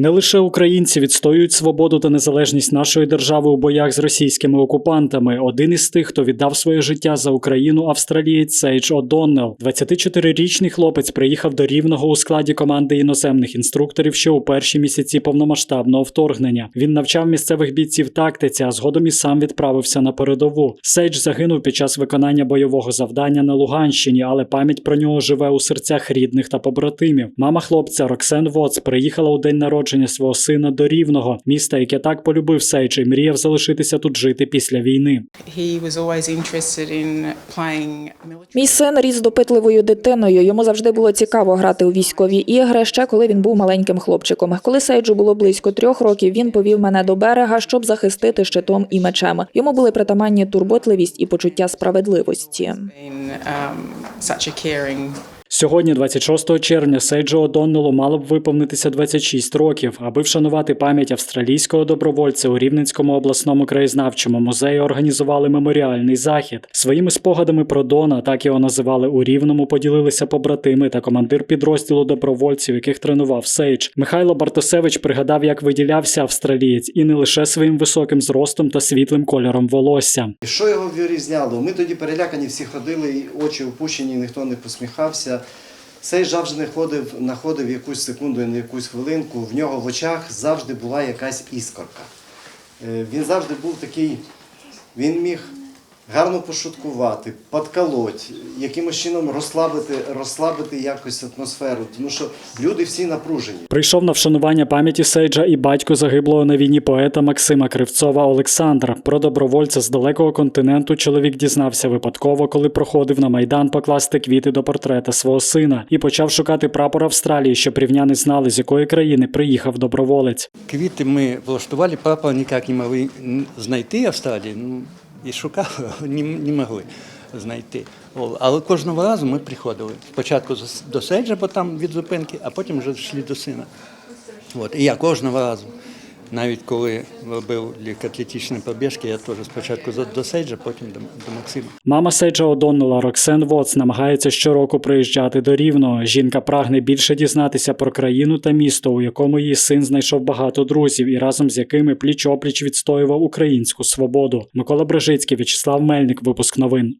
Не лише українці відстоюють свободу та незалежність нашої держави у боях з російськими окупантами. Один із тих, хто віддав своє життя за Україну, австралієць Сейдж О'Доннелл. 24-річний хлопець приїхав до рівного у складі команди іноземних інструкторів ще у перші місяці повномасштабного вторгнення. Він навчав місцевих бійців тактиці, а згодом і сам відправився на передову. Сейдж загинув під час виконання бойового завдання на Луганщині, але пам'ять про нього живе у серцях рідних та побратимів. Мама хлопця Роксен Воц приїхала у день народження свого сина до Рівного, міста, яке так полюбив Сейдж і мріяв залишитися тут жити після війни. Мій син ріс допитливою дитиною. Йому завжди було цікаво грати у військові ігри, ще коли він був маленьким хлопчиком. Коли Сейджу було близько трьох років, він повів мене до берега, щоб захистити щитом і мечем. Йому були притаманні турботливість і почуття справедливості. Сьогодні, 26 червня, Сейджу О'Доннеллу мало б виповнитися 26 років. Аби вшанувати пам'ять австралійського добровольця у Рівненському обласному краєзнавчому музеї організували меморіальний захід. Своїми спогадами про Дона, так його називали у Рівному, поділилися побратими та командир підрозділу добровольців, яких тренував Сейдж. Михайло Бартосевич пригадав, як виділявся австралієць, і не лише своїм високим зростом та світлим кольором волосся. Що його вирізняло? Ми тоді перелякані всі ходили, очі опущені, ніхто не посміхався. Цей завжди ходив, знаходив якусь секунду, на якусь хвилинку. В нього в очах завжди була якась іскорка. Е, Він завжди був такий, він міг гарно пошуткувати, подколоть, якимось чином розслабити, розслабити якось атмосферу, тому що люди всі напружені. Прийшов на вшанування пам'яті Сейджа і батько загиблого на війні поета Максима Кривцова Олександра. Про добровольця з далекого континенту чоловік дізнався випадково, коли проходив на майдан покласти квіти до портрета свого сина і почав шукати прапор Австралії, щоб рівняни знали, з якої країни приїхав доброволець. Квіти ми влаштували, папа ніяк не могли знайти Австралії, ну і шукали, не, не могли знайти. Але кожного разу ми приходили. Спочатку до Сейджа, бо там від зупинки, а потім вже йшли до сина. От. І я кожного разу. Навіть коли робив легкоатлетичні побіжки, я теж спочатку до Сейджа, потім до, до Максима. Мама Сейджа О'Доннелла Роксен Воц намагається щороку приїжджати до Рівного. Жінка прагне більше дізнатися про країну та місто, у якому її син знайшов багато друзів і разом з якими пліч-опліч відстоював українську свободу. Микола Брижицький, В'ячеслав Мельник, випуск новин.